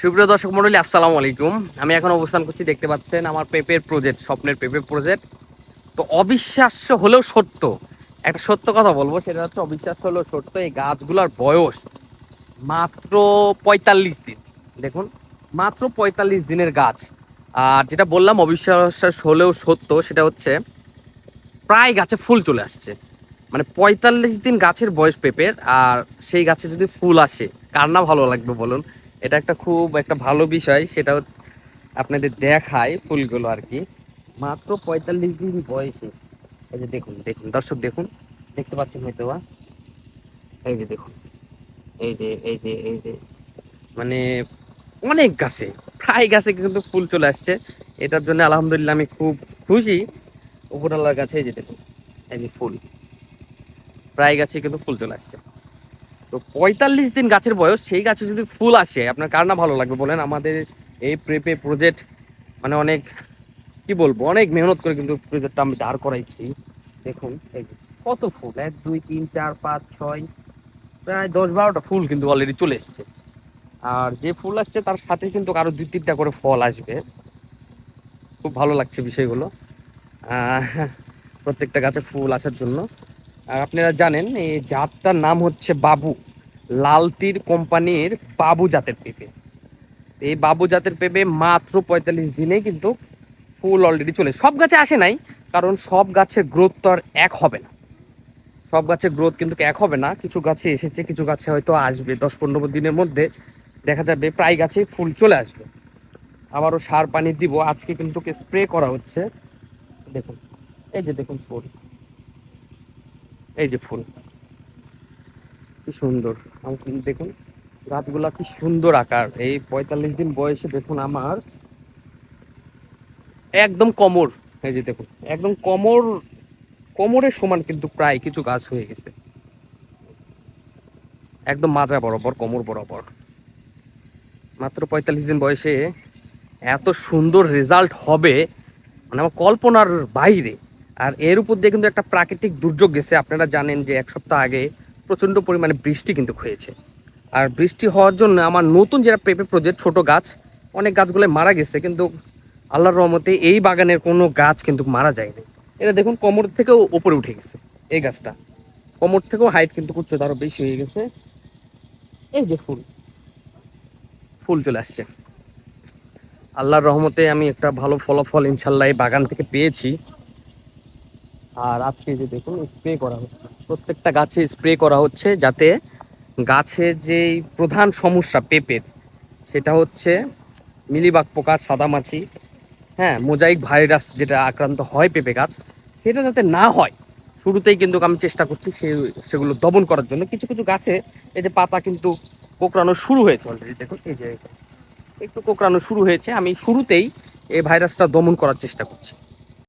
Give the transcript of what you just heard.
সুপ্রিয় দর্শক মন্ডলী, আসসালামু আলাইকুম। আমি এখন অবস্থান করছি, দেখতে পাচ্ছেন আমার পেপের প্রজেক্ট স্বপ্নের পেপের প্রজেক্ট তো অবিশ্বাস্য হলেও সত্য, একটা সত্য কথা বলব, সেটা হচ্ছে অবিশ্বাস্য হলেও সত্য, এই গাছগুলোর বয়স মাত্র পঁয়তাল্লিশ দিন। দেখুন, মাত্র পঁয়তাল্লিশ দিনের গাছ। আর যেটা বললাম অবিশ্বাস হলেও সত্য, সেটা হচ্ছে প্রায় গাছে ফুল চলে আসছে। মানে পঁয়তাল্লিশ দিন গাছের বয়স পেঁপের, আর সেই গাছে যদি ফুল আসে, কার না ভালো লাগবে বলুন? এটা একটা খুব একটা ভালো বিষয় সেটা আপনাদের দেখায় ফুলগুলো আর কি। মাত্র পঁয়তাল্লিশ দিন বয়সে। এই যে দেখুন দেখুন, দর্শক দেখুন, দেখতে পাচ্ছেন হয়তো বা? এই যে দেখুন, এই যে এই যে এই যে। মানে অনেক গাছে, প্রায় গাছে কিন্তু ফুল চলে আসছে। এটার জন্য আলহামদুলিল্লাহ আমি খুব খুশি। উপরওয়ালার গাছে এই যে দেখুন, এই যে ফুল। প্রায় গাছে কিন্তু ফুল চলে আসছে। তো পঁয়তাল্লিশ দিন গাছের বয়স, সেই গাছে যদি ফুল আসে, আপনার কার না ভালো লাগবে বলেন? আমাদের এই প্রেপে প্রজেক্ট মানে অনেক, কি বলব, অনেক মেহনত করে কিন্তু প্রজেক্টটা আমি দাঁড় করাইছি। দেখুন কত ফুল? এক, দুই, তিন, চার, পাঁচ, ছয়, প্রায় দশ বারোটা ফুল কিন্তু অলরেডি চলে এসছে। আর যে ফুল আসছে, তার সাথে কিন্তু আরও দুই, তিনটা করে ফল আসবে। খুব ভালো লাগছে বিষয়গুলো। প্রত্যেকটা গাছে ফুল আসার জন্য। আর আপনারা জানেন, এই জাতটার নাম হচ্ছে বাবু। লালতির কোম্পানির বাবু জাতের পেঁপে। এই বাবু জাতের পেঁপে মাত্র পঁয়তাল্লিশ দিনে কিন্তু ফুল অলরেডি চলে। সব গাছে আসে নাই, কারণ সব গাছের গ্রোথ তো আর এক হবে না। সব গাছের গ্রোথ কিন্তু এক হবে না। কিছু গাছে এসেছে, কিছু গাছে হয়তো আসবে। দশ পনেরো দিনের মধ্যে দেখা যাবে প্রায় গাছে ফুল চলে আসবে। আবারও সার পানি দিব। আজকে কিন্তু স্প্রে করা হচ্ছে। দেখুন, এই যে দেখুন ফুল। এই যে ফুল। কি সুন্দর। দেখুন, গাছগুলা কি সুন্দর আকার। এই পঁয়তাল্লিশ দিন বয়সে দেখুন আমার একদম কমর। এই যে দেখুন, একদম কমর, কোমরের সমান কিন্তু প্রায় কিছু গাছ হয়ে গেছে। একদম মাজা বরাবর, কোমর বরাবর। মাত্র পঁয়তাল্লিশ দিন বয়সে এত সুন্দর রেজাল্ট হবে মানে আমার কল্পনার বাইরে। আর এর উপর দিয়ে কিন্তু একটা প্রাকৃতিক দুর্যোগ গেছে, আপনারা জানেন যে এক সপ্তাহ আগে প্রচণ্ড পরিমাণে বৃষ্টি কিন্তু হয়েছে আর বৃষ্টি হওয়ার জন্য আমার নতুন যেটা পেঁপে প্রজেক্ট ছোট গাছ, অনেক গাছগুলো মারা গেছে, কিন্তু আল্লাহর রহমতে এই বাগানের কোনো গাছ কিন্তু মারা যায়নি। এটা দেখুন, কোমর থেকেও উপরে উঠে গেছে এই গাছটা। কোমর থেকেও হাইট কিন্তু উচ্চতা আরও বেশি হয়ে গেছে। এই যে ফুল। ফুল চলে আসছে। আল্লাহর রহমতে আমি একটা ভালো ফলাফল ইনশাল্লাহ এই বাগান থেকে পেয়েছি। আর আজকে যে দেখুন স্প্রে করা হচ্ছে। প্রত্যেকটা গাছে স্প্রে করা হচ্ছে যাতে গাছে যে প্রধান সমস্যা পেঁপের, সেটা হচ্ছে মিলিবাগ পোকা, সাদামাছি হ্যাঁ মোজাইক ভাইরাস যেটা আক্রান্ত হয় পেঁপে গাছ, সেটা যাতে না হয়, শুরুতেই কিন্তু আমি চেষ্টা করছি সে, সেগুলো দমন করার জন্য। কিছু কিছু গাছে এই যে পাতা কিন্তু কোকড়ানো শুরু হয়েছে অলরেডি দেখুন, এই যে, একটু কোকড়ানো শুরু হয়েছে। আমি শুরুতেই এই ভাইরাসটা দমন করার চেষ্টা করছি।